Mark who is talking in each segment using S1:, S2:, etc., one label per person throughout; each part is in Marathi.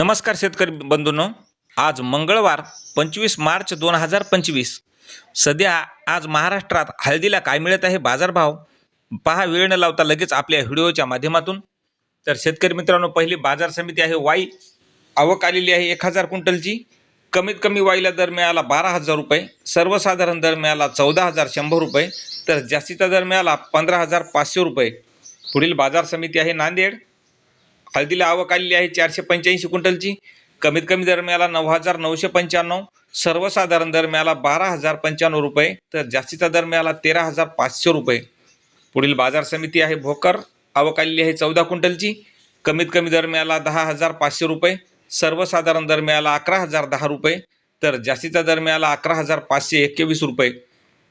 S1: नमस्कार शेतकरी बंधूंनो. आज मंगळवार पंचवीस मार्च दोन हजार पंचवीस. सध्या आज महाराष्ट्रात हळदीला काय मिळत आहे बाजारभाव? पहा वेळ न लावता लगेच आपल्या व्हिडिओच्या माध्यमातून. तर शेतकरी मित्रांनो पहिली बाजार समिती आहे वाई. आवक आलेली आहे एक हजार क्विंटलची. कमीत कमी वाईला दर मिळाला बारा हजार रुपये. सर्वसाधारण दर मिळाला चौदा हजार शंभर रुपये. तर जास्तीचा दर मिळाला पंधरा हजार पाचशे रुपये. पुढील बाजार समिती आहे नांदेड. हळदीला आवक आलेली आहे चारशे पंच्याऐंशी क्विंटलची. कमीत कमी दरम्याला नऊ हजार नऊशे पंच्याण्णव. सर्वसाधारण दरम्याला बारा हजार पंच्याण्णव रुपये. तर जास्तीचा दरम्याला तेरा हजार पाचशे रुपये. पुढील बाजार समिती आहे भोकर. आवक आलेली आहे चौदा क्विंटलची. कमीत कमी दरम्याला दहा हजार पाचशे रुपये. सर्वसाधारण दरम्याला अकरा हजार दहा रुपये. तर जास्तीचा दरम्याला अकरा हजार पाचशे एकवीस रुपये.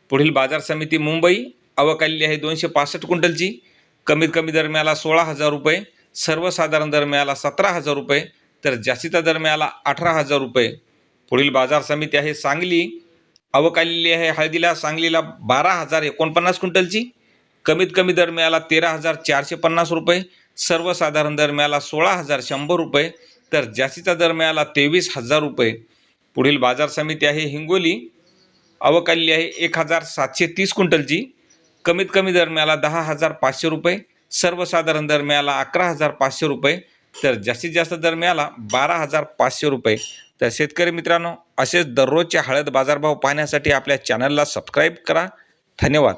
S1: पुढील बाजार समिती मुंबई. आवक आलेली आहे दोनशे पासष्ट क्विंटलची. कमीत कमी दरम्याला सोळा हजार रुपये. सर्वसाधारण दर मिळाला सतरा हजार रुपये तर जास्तीचा दर मिळाला अठरा हजार रुपये. पुढील बाजार समिती आहे सांगली. आवक आलेली आहे हळदीला सांगलीला बारा हजार एकोणपन्नास क्विंटलची. कमीत कमी दर मिळाला तेरा हजार चारशे पन्नास रुपये. सर्वसाधारण दर मिळाला सोळा हजार शंभर रुपये तर जास्तीचा दर मिळाला तेवीस हजार रुपये. पुढील बाजार समिती आहे हिंगोली. आवक आलेली आहे एक हजार सातशे तीस क्विंटलची. कमीत कमी दर मिळाला दहा हजार पाचशे रुपये. सर्वसाधारण दर मिळाला अकरा हजार पाचशे रुपये. तर जास्तीत जास्त दर मिळाला बारा हजार पाचशे रुपये. तर शेतकरी मित्रांनो असेच दररोजचे हळद बाजारभाव पाहण्यासाठी आपल्या चॅनलला सबस्क्राईब करा. धन्यवाद.